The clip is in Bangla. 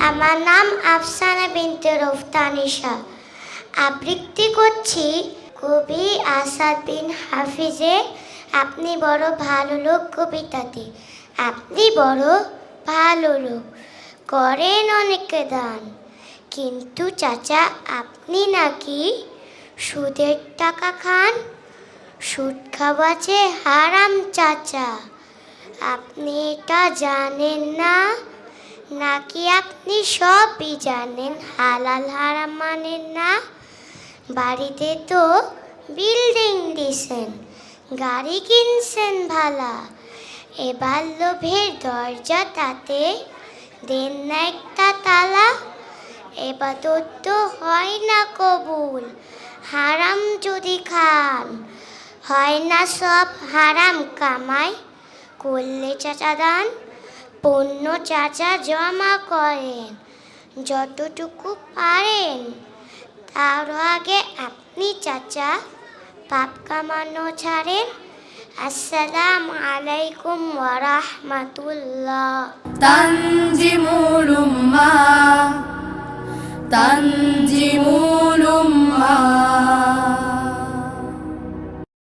আমার নাম আফসানা বিনতে রফতানিশা। আবৃত্তি করছি কবি আসাদ বিন হাফিজে। আপনি বড় ভালো লোক কবিতাতে। আপনি বড় ভালো লোক। করেন অনেকে দান। কিন্তু চাচা, আপনি নাকি সুদের টাকা খান? সুদ খাওয়া যে হারাম চাচা। আপনি এটা জানেন না? নাকি আপনি সবই জানেন, হালাল হারাম মানেন না? বাড়িতে তো বিল্ডিং দিছেন, গাড়ি কিনছেন ভালা। এবার লোভের দরজা তাতে দেন না একটা তালা। এবার তো হয় না কবুল, হারাম যদি খান। হয় না সব হারাম কামাই? করলে চাচা দান, পণ্য চাচা জমা করেন, যতটুকু পারেন। তার আগে আপনি চাচা, পাপ কামানো ছাড়েন। আসসালাম আলাইকুম ওরাহমাতুল্লাহ তানজিমুর উম্মা তানজিমুর